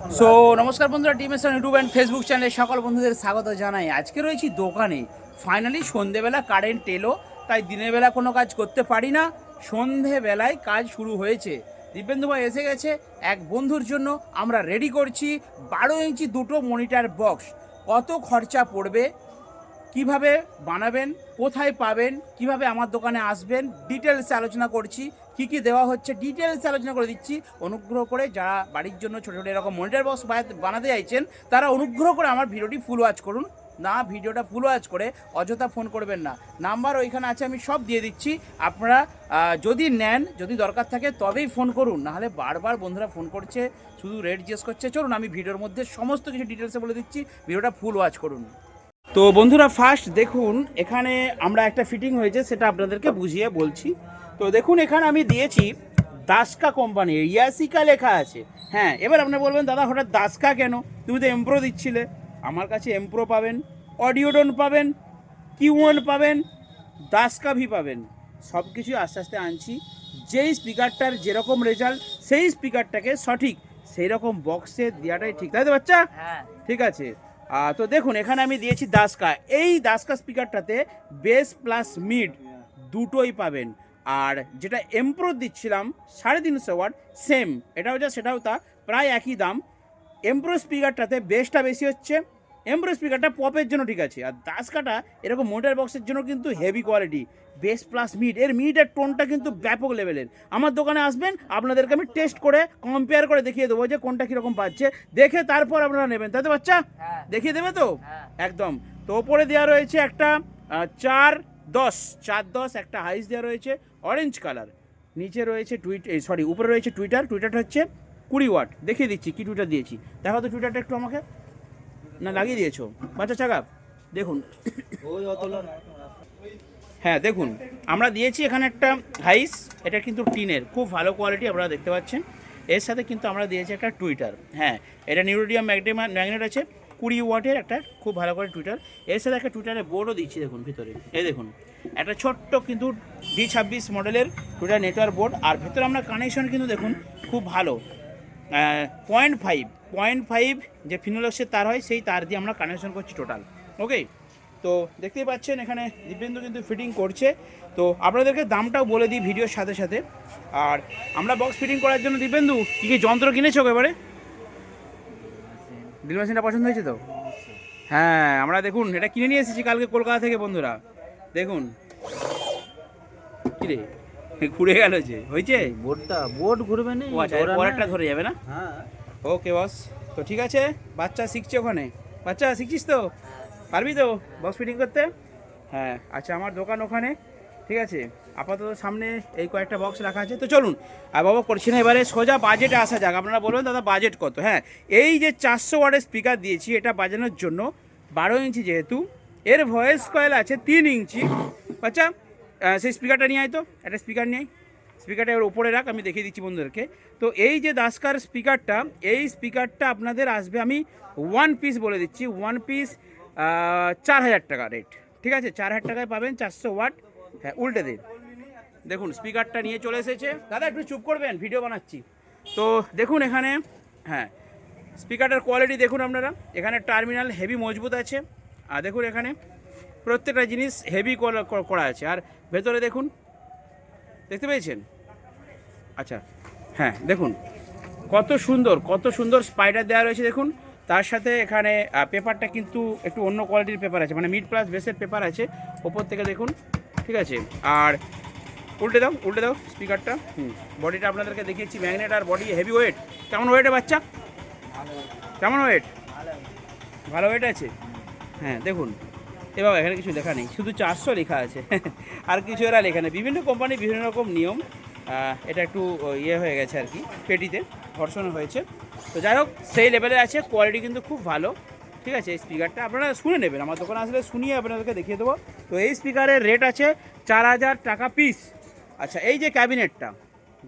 So নমস্কার বন্ধুরা টিমেশন YouTube and Facebook চ্যানেলে সকল বন্ধুদের স্বাগত জানাই। আজকে রয়েছি দোকানে। ফাইনালি সন্ধেবেলা কারেন্ট এলো, তাই দিনের বেলা কোনো কাজ করতে পারি না। সন্ধেবেলায় কাজ শুরু হয়েছে। দীপেন্দু ভাই এসে গেছে এক বন্ধুর জন্য। আমরা রেডি করছি বারো ইঞ্চি দুটো মনিটর বক্স কত খরচা পড়বে? কীভাবে বানাবেন? কোথায় পাবেন? কীভাবে আমার দোকানে আসবেন? ডিটেলসে আলোচনা করছি। কি কি দেওয়া হচ্ছে? ডিটেলসে আলোচনা করে দিচ্ছি। অনুগ্রহ করে যারা বাড়ির জন্য ছোটো ছোটো এরকম মনিটর বক্স বানাতে চাইছেন, তারা অনুগ্রহ করে আমার ভিডিওটি ফুল ওয়াচ করুন। না, ভিডিওটা ফুল ওয়াচ করে অযথা ফোন করবেন না। নাম্বার ওইখানে আছে, আমি সব দিয়ে দিচ্ছি। আপনারা যদি নেন, যদি দরকার থাকে, তবেই ফোন করুন। নাহলে বারবার বন্ধুরা ফোন করছে, শুধু রেট জিজ্ঞেস করছে। চলুন, আমি ভিডিওর মধ্যে সমস্ত কিছু ডিটেলসে বলে দিচ্ছি। ভিডিওটা ফুল ওয়াচ করুন। তো বন্ধুরা ফার্স্ট দেখুন, এখানে আমরা একটা ফিটিং হয়েছে, সেটা আপনাদেরকে বুঝিয়ে বলছি। তো দেখুন এখানে আমি দিয়েছি দাসকা কোম্পানি ইয়াসিকা লেখা আছে। হ্যাঁ এবার আপনারা বলবেন দাদা হঠাৎ দাসকা কেন? তুমি তো এমপ্রো দিচ্ছিলে। আমার কাছে এমপ্রো পাবেন অডিওডন পাবেন কিউন পাবেন দাসকা ভি পাবেন। সব কিছুই আস্তে আস্তে আনছি। যেই স্পিকারটার যেরকম রেজাল্ট সেই স্পিকারটাকে সঠিক সেই রকম বক্সে দেওয়াটাই ঠিক। তাই তো বাচ্চা? হ্যাঁ। ঠিক আছে। তো দেখুন এখানে আমি দিয়েছি দাসকা। এই দাসকা স্পিকারটাতে বেস প্লাস মিড দুটোই পাবেন। আর যেটা এমপ্রো দিচ্ছিলাম সাড়ে তিনশো ওয়াট সেম এটাও যা সেটাও তা প্রায় একই দাম। এমপ্রো স্পিকারটাতে বেসটা বেশি হচ্ছে। এমপ্রো স্পিকারটা পপের জন্য ঠিক আছে। আর দাসকাটা এরকম মোটার বক্সের জন্য কিন্তু heavy quality bass plus mid এর মিডের টোনটা কিন্তু ব্যাপক লেভেলের আমার দোকানে আসবেন আপনাদেরকে আমি টেস্ট করে কম্পেয়ার করে দেখিয়ে দেবো যে কোনটা কীরকম পাচ্ছে। দেখে তারপর আপনারা নেবেন। তাই তো বাচ্চা? হ্যাঁ। দেখিয়ে দেবে তো? হ্যাঁ। একদম। তো ওপরে দেওয়া রয়েছে একটা চার দশ। চার দশ একটা হাইস দেওয়া রয়েছে। অরেঞ্জ কালার নিচে রয়েছে টুইট সরি উপরে রয়েছে টুইটার টুইটারটা হচ্ছে কুড়ি ওয়াট। দেখিয়ে দিচ্ছি কী টুইটার দিয়েছি। দেখো তো টুইটারটা একটু আমাকে। না, লাগিয়ে দিয়েছ। বাচ্চা চাকাপ দেখুন। হ্যাঁ দেখুন। আমরা দিয়েছি এখানে একটা হাইস এটা কিন্তু টিনের। খুব ভালো কোয়ালিটি আপনারা দেখতে পাচ্ছেন। এর সাথে কিন্তু আমরা দিয়েছি একটা টুইটার হ্যাঁ এটা নিউরোডিয়াম ম্যাগনেমা ম্যাগনেট আছে। কুড়ি ওয়াটের একটা খুব ভালো করে টুইটার এর সাথে একটা টুইটারের বোর্ডও দিচ্ছি দেখুন ভিতরে। এই দেখুন, একটা ছোট্ট কিন্তু ডি ছাব্বিশ মডেলের টুইটার নেটওয়ার্ক বোর্ড আর ভেতরে আমরা কানেকশন কিন্তু দেখুন খুব ভালো। পয়েন্ট ফাইভ পয়েন্ট ফাইভ যে ফিনোলক্সের তার হয়, সেই তার দিয়ে আমরা কানেকশন করছি টোটাল ওকে তো দেখতেই পাচ্ছেন এখানে দিব্যেন্দু কিন্তু ফিটিং করছে। তো আপনাদেরকে দামটাও বলে দিই ভিডিওর সাথে সাথে। আর আমরা বক্স ফিটিং করার জন্য দিব্যেন্দু, কী কী যন্ত্র কিনেছো এবারে ড্রিল মেশিনটা পছন্দ হয়েছে তো? হ্যাঁ আমরা দেখুন এটা কিনে নিয়ে এসেছি কালকে কলকাতা থেকে বন্ধুরা। দেখুন। কিরে? ঘুরে গেল যে হয়েছে? বোর্ডটা বোর্ড ঘুরবে না আচ্ছা পরেরটা ধরে যাবে না? হ্যাঁ। ওকে বস। তো ঠিক আছে বাচ্চা শিখছে ওখানে। বাচ্চা শিখছিস তো? পারবি তো? বক্স ফিটিং করতে? হ্যাঁ আচ্ছা আমার দোকান ওখানে। ঠিক আছে। আপাতত সামনে এই কয়েকটা বক্স রাখা আছে। তো চলুন আর বাবা, করছি না এবারে, সোজা বাজেটে আসা যাক। আপনারা বলবেন, দাদা বাজেট কত? হ্যাঁ এই যে চারশো ওয়ার্ডের স্পিকার দিয়েছি, এটা বাজানোর জন্য বারো ইঞ্চি যেহেতু, এর ভয়েস কয়েল আছে তিন ইঞ্চি। আচ্ছা সেই স্পিকারটা নিয়ে আয় তো, একটা স্পিকার নিয়ে স্পিকারটা এর উপরে রাখ, আমি দেখিয়ে দিচ্ছি বন্ধুদেরকে। তো এই যে দাসকার স্পিকারটা এই স্পিকারটা আপনাদের আসবে আমি ওয়ান পিস বলে দিচ্ছি ওয়ান পিস চার হাজার টাকা রেট ঠিক আছে, চার হাজার টাকায় পাবেন চারশো ওয়াট হ্যাঁ উল্টে দিন। দেখুন স্পিকারটা নিয়ে চলে এসেছে। দাদা একটু চুপ করবেন ভিডিও বানাচ্ছি। তো দেখুন এখানে হ্যাঁ স্পিকারটার কোয়ালিটি দেখুন আপনারা। এখানে টার্মিনাল হেভি মজবুত আছে। আর দেখুন এখানে প্রত্যেকটা জিনিস হেভি করা আছে। আর ভেতরে দেখুন দেখতে পেয়েছেন? আচ্ছা হ্যাঁ দেখুন কত সুন্দর কত সুন্দর স্পাইডার দেওয়া রয়েছে দেখুন। তার সাথে এখানে পেপারটা কিন্তু একটু অন্য কোয়ালিটির পেপার আছে। মানে মিড প্লাস বেসের পেপার আছে। ওপর থেকে দেখুন ঠিক আছে? আর উল্টে দাও উল্টে দাও স্পিকারটা হুম। বডিটা আপনাদেরকে দেখিয়েছি ম্যাগনেট আর বডি হেভি ওয়েট কেমন ওয়েটে বাচ্চা? কেমন ওয়েট ভালো ওয়েট আছে? হ্যাঁ দেখুন। এ বাবা এখানে কিছু লেখা নেই শুধু চারশো লেখা আছে। আর কিছু এরা লেখা নেই বিভিন্ন কোম্পানি বিভিন্ন রকম নিয়ম এটা একটু ইয়ে হয়ে গেছে আর কি পেটিতে ঘর্ষণ হয়েছে। তো যাই হোক সেই লেভেলে আছে কোয়ালিটি কিন্তু খুব ভালো। ঠিক আছে এই স্পিকারটা আপনারা শুনে নেবেন। আমার দোকানে আসলে শুনিয়ে আপনাদেরকে দেখিয়ে দেবো। তো এই স্পিকারের রেট আছে চার হাজার টাকা পিস আচ্ছা এই যে ক্যাবিনেটটা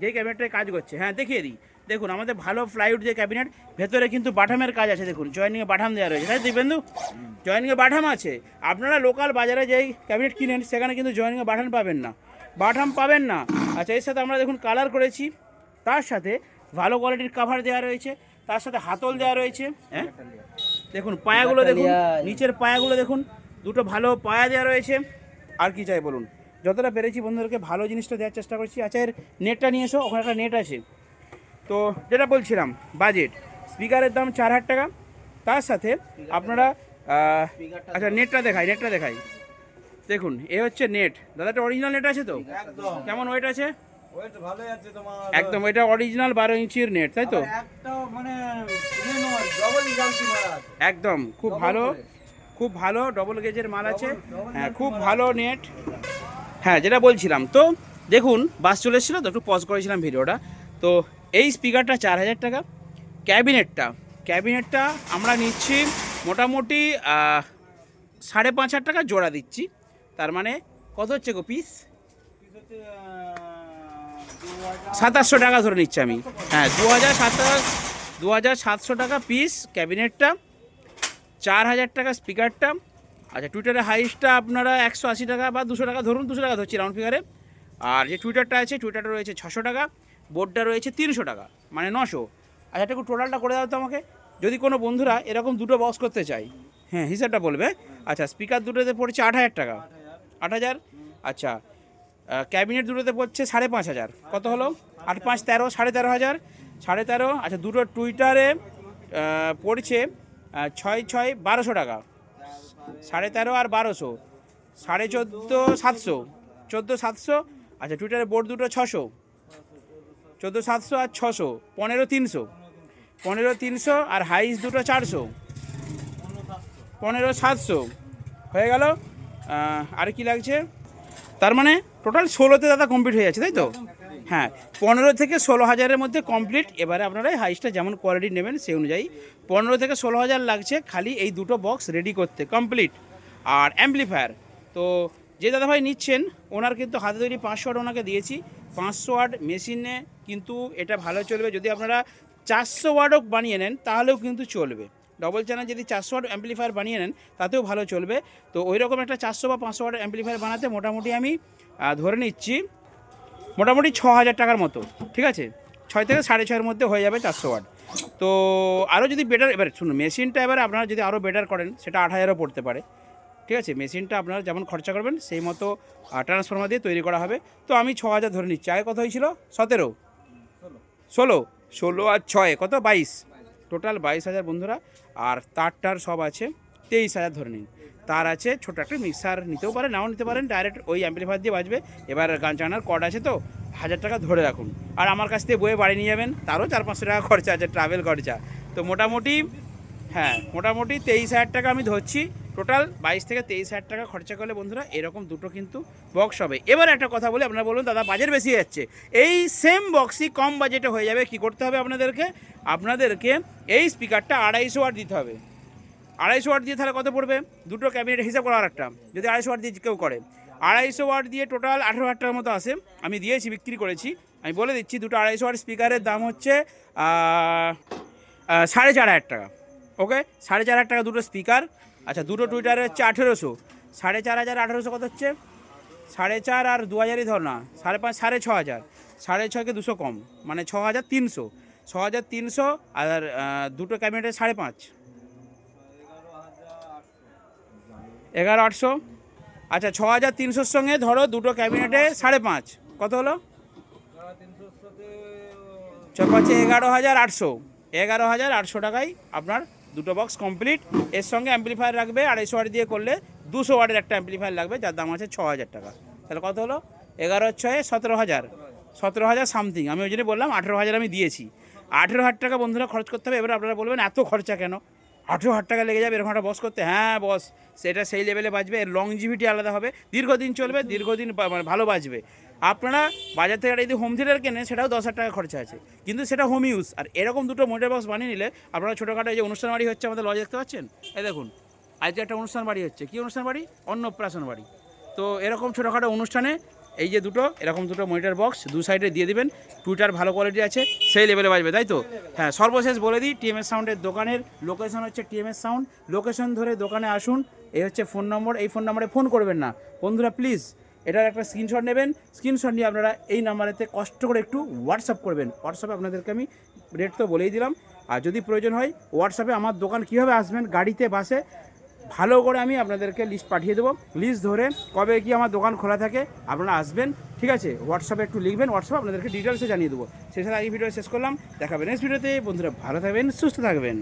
যেই ক্যাবিনেটটায় কাজ করছে হ্যাঁ দেখিয়ে দিই। দেখুন আমাদের ভালো ফ্লাইউড যে ক্যাবিনেট ভেতরে কিন্তু বাটামের কাজ আছে দেখুন জয়েনিংয়ে বাটাম দেওয়া রয়েছে। তাই দিবেন্দু জয়েনিংয়ে বাটাম আছে। আপনারা লোকাল বাজারে যেই ক্যাবিনেট কিনেন সেখানে কিন্তু জয়েনিংয়ে বাটাম পাবেন না। বাটাম পাবেন না। আচ্ছা এর সাথে আমরা দেখুন কালার করেছি। তার সাথে ভালো কোয়ালিটির কাভার দেওয়া রয়েছে। তার সাথে হাতল দেওয়া রয়েছে হ্যাঁ? দেখুন পায়াগুলো দেখুন নিচের পায়াগুলো দেখুন দুটো ভালো পায়া দেওয়া রয়েছে। আর কি চাই বলুন? যতটা পেরেছি বন্ধুদেরকে ভালো জিনিসটা দেওয়ার চেষ্টা করছি। আচ্ছা এর নেটটা নিয়ে এসো ওখানে একটা নেট আছে। তো যেটা বলছিলাম বাজেট স্পিকারের দাম চার হাজার টাকা। তার সাথে আপনারা আচ্ছা নেটটা দেখাই নেটটা দেখাই। দেখুন এ হচ্ছে নেট দাদা একটা অরিজিনাল নেট আছে তো? কেমন ওয়েট আছে? ওয়েট আছে একদম এটা অরিজিনাল বারো ইঞ্চির নেট তাই তো? মানে একদম খুব ভালো খুব ভালো ডবল গেজের মাল আছে। হ্যাঁ খুব ভালো নেট হ্যাঁ যেটা বলছিলাম, তো দেখুন, বাস চলে এসেছিল, তো একটু পজ করেছিলাম ভিডিওটা। তো এই স্পিকারটা চার হাজার টাকা। ক্যাবিনেটটা ক্যাবিনেটটা আমরা নিচ্ছি মোটামুটি সাড়ে পাঁচ হাজার টাকা জোড়া দিচ্ছি। তার মানে কত হচ্ছে গো পিস সাতাশশো টাকা ধরে নিচ্ছি আমি। হ্যাঁ দু হাজার সাতাশ দু হাজার সাতশো টাকা পিস ক্যাবিনেটটা, চার হাজার টাকা স্পিকারটা আচ্ছা টুইটারের হাইস্টটা আপনারা একশো আশি টাকা বা দুশো টাকা, ধরুন দুশো টাকা ধরছি রাউন্ড ফিগারে আর যে টুইটারটা আছে টুইটারটা রয়েছে ছশো টাকা বোর্ডটা রয়েছে তিনশো টাকা মানে নশো। আচ্ছা একটু টোটালটা করে দাও তো আমাকে। যদি কোনো বন্ধুরা এরকম দুটো বক্স করতে চাই হ্যাঁ হিসাবটা বলবে। আচ্ছা স্পিকার দুটোতে পড়ছে আট হাজার টাকা। আট হাজার? আচ্ছা ক্যাবিনেট দুটোতে পড়ছে সাড়ে পাঁচ হাজার। কত হলো? আট পাঁচ তেরো, সাড়ে তেরো হাজার। সাড়ে তেরো আচ্ছা দুটো টুইটারে পড়ছে ছয় ছয় বারোশো টাকা। সাড়ে তেরো আর বারোশো। সাড়ে চোদ্দ সাতশো। চোদ্দ সাতশো আচ্ছা টুইটারে বোর্ড দুটো ছশো। চোদ্দ সাতশো আর ছশো, পনেরো তিনশো। পনেরো তিনশো আর হাইস দুটো চারশো। পনেরো সাতশো। হয়ে গেল। আর কি লাগছে? তার মানে টোটাল ষোলোতে দাদা কমপ্লিট হয়ে যাচ্ছে, তাই তো? হ্যাঁ পনেরো থেকে ষোলো হাজারের মধ্যে কমপ্লিট এবারে আপনারা হাইসটা যেমন কোয়ালিটি নেবেন, সেই অনুযায়ী পনেরো থেকে ষোলো হাজার লাগছে খালি এই দুটো বক্স রেডি করতে কমপ্লিট আর অ্যাম্পলিফায়ার তো যে দাদাভাই নিচ্ছেন, ওনার কিন্তু হাতে তৈরি পাঁচশো ওয়াট ওনাকে দিয়েছি। পাঁচশো ওয়াট মেশিনে কিন্তু এটা ভালো চলবে। যদি আপনারা চারশো ওয়াটও বানিয়ে নেন, তাহলেও কিন্তু চলবে। ডবল চ্যানেল যদি চারশো ওয়াট অ্যাম্পলিফায়ার বানিয়ে নেন, তাতেও ভালো চলবে। তো ওই রকম একটা চারশো বা পাঁচশো ওয়াট অ্যাম্পলিফায়ার বানাতে মোটামুটি আমি ধরে নিচ্ছি, মোটামুটি ছ হাজার টাকার মতো, ঠিক আছে? ছয় থেকে সাড়ে ছয়ের মধ্যে হয়ে যাবে চারশো ওয়াট। তো আরও যদি বেটার এবার শুনুন মেশিনটা এবার আপনারা যদি আরও বেটার করেন, সেটা আট হাজারও পড়তে পারে। ঠিক আছে? মেশিনটা আপনারা যেমন খরচা করবেন, সেই মতো ট্রান্সফর্মার দিয়ে তৈরি করা হবে। তো আমি ছ হাজার ধরে নিচ্ছি। আগে কত হয়েছিল? সতেরো। ষোলো। ষোলো আর ছয়, কত? বাইশ। টোটাল বাইশ হাজার বন্ধুরা। আর তারটার সব আছে। তেইশ হাজার ধরে নিন। তার আছে ছোটো একটা মিক্সার, নিতেও পারেন নাও নিতে পারেন ডাইরেক্ট ওই অ্যাম্পলিফায়ার দিয়ে বাজবে। এবার গান চানার কর্ড আছে তো, হাজার টাকা ধরে রাখুন। আর আমার কাছ থেকে বয়ে বাড়ি নিয়ে যাবেন, তারও চার পাঁচশো টাকা খরচা আছে ট্রাভেল খরচা। তো মোটামুটি হ্যাঁ মোটামুটি তেইশ হাজার টাকা আমি ধরছি। টোটাল বাইশ থেকে তেইশ হাজার টাকা খরচা করলে বন্ধুরা, এরকম দুটো কিন্তু বক্স হবে। এবার একটা কথা বলি, আপনারা বলুন, দাদা বাজেট বেশি যাচ্ছে। এই সেম বক্সই কম বাজেটে হয়ে যাবে, কি করতে হবে আপনাদেরকে? আপনাদেরকে এই স্পিকারটা আড়াইশো ওয়াট দিতে হবে। আড়াইশো ওয়াট দিয়ে তাহলে কত পড়বে? দুটো ক্যাবিনেট হিসাব করা একটা। যদি আড়াইশো ওয়াট দিয়ে কেউ করে। আড়াইশো ওয়াট দিয়ে টোটাল আঠেরো হাজার টাকার মতো আসে আমি দিয়েছি, বিক্রি করেছি। আমি বলে দিচ্ছি, দুটো আড়াইশো ওয়াট স্পিকারের দাম হচ্ছে সাড়ে চার হাজার টাকা। ওকে সাড়ে চার হাজার টাকা দুটো স্পিকার আচ্ছা দুটো টুইটারে হচ্ছে আঠেরোশো। সাড়ে চার হাজার আঠেরোশো কত হচ্ছে? সাড়ে চার আর দু হাজারই ধর না। সাড়ে পাঁচ, সাড়ে ছ হাজার। সাড়ে ছয়কে দুশো কম। মানে ছ হাজার তিনশো। ছ হাজার তিনশো আর দুটো ক্যাবিনেটের সাড়ে পাঁচ। এগারো আটশো আচ্ছা ছ হাজার তিনশোর সঙ্গে ধরো দুটো ক্যাবিনেটে সাড়ে পাঁচ। কত হলো? ছ পাঁচে এগারো হাজার আটশো। এগারো হাজার আটশো টাকায় আপনার দুটো বক্স কমপ্লিট এর সঙ্গে অ্যাম্পলিফায়ার রাখবে, আড়াইশো ওয়াট দিয়ে করলে দুশো ওয়াটের একটা অ্যাম্পলিফায়ার লাগবে, যার দাম আছে ছ হাজার টাকা। তাহলে কত হলো? এগারো ছয়ে সতেরো হাজার সতেরো হাজার সামথিং আমি ওই জন্য বললাম আঠেরো হাজার আমি দিয়েছি। আঠেরো হাজার টাকা বন্ধুরা খরচ করতে হবে। এবার আপনারা বলবেন, এত খরচা কেন? আঠেরো হাজার টাকা লেগে যাবে এরকম একটা বস করতে। হ্যাঁ বস সেটা সেই লেভেলে বাজবে এর লংজিভিটি আলাদা হবে। দীর্ঘদিন চলবে দীর্ঘদিন মানে ভালো বাজবে। আপনারা বাজার থেকে একটা যদি হোম থিয়েটার কেনেন সেটাও দশ হাজার টাকা খরচা আছে। কিন্তু সেটা হোম ইউজ আর এরকম দুটো মোটর বক্স বানিয়ে নিলে আপনারা ছোটোখাটো এই যে অনুষ্ঠান বাড়ি হচ্ছে আমাদের লজ দেখতে পাচ্ছেন? এই দেখুন আজকে একটা অনুষ্ঠান বাড়ি হচ্ছে। কী অনুষ্ঠান বাড়ি? অন্নপ্রাশন বাড়ি। তো এরকম ছোটোখাটো অনুষ্ঠানে এই যে দুটো, এরকম দুটো মনিটর বক্স দু সাইডে দিয়ে দিবেন। টুইটার ভালো কোয়ালিটি আছে, সেই লেভেলে বাজবে, তাই তো? হ্যাঁ সর্বশেষ বলে দিই টিএমএস সাউন্ডের দোকানের লোকেশন হচ্ছে টিএমএস সাউন্ড লোকেশন ধরে দোকানে আসুন এই হচ্ছে ফোন নম্বর এই ফোন নম্বরে ফোন করবেন না। বন্ধুরা প্লিজ এটার একটা স্ক্রিনশট নেবেন। স্ক্রিনশট নিয়ে আপনারা এই নাম্বারেতে কষ্ট করে একটু হোয়াটসঅ্যাপ করবেন। হোয়াটসঅ্যাপে আপনাদেরকে আমি রেট তো বলেই দিলাম। আর যদি প্রয়োজন হয় হোয়াটসঅ্যাপে আমার দোকান কীভাবে আসবেন, গাড়িতে বাসে ভালো করে আমি আপনাদেরকে লিস্ট পাঠিয়ে দেবো। লিস্ট ধরে কবে কি আমার দোকান খোলা থাকে আপনারা আসবেন, ঠিক আছে? হোয়াটসঅ্যাপে একটু লিখবেন হোয়াটসঅ্যাপ আপনাদেরকে ডিটেলসে জানিয়ে দেবো। সেই সাথে ভিডিও শেষ করলাম দেখাবেন নেক্সট ভিডিওতে বন্ধুরা, ভালো থাকবেন, সুস্থ থাকবেন।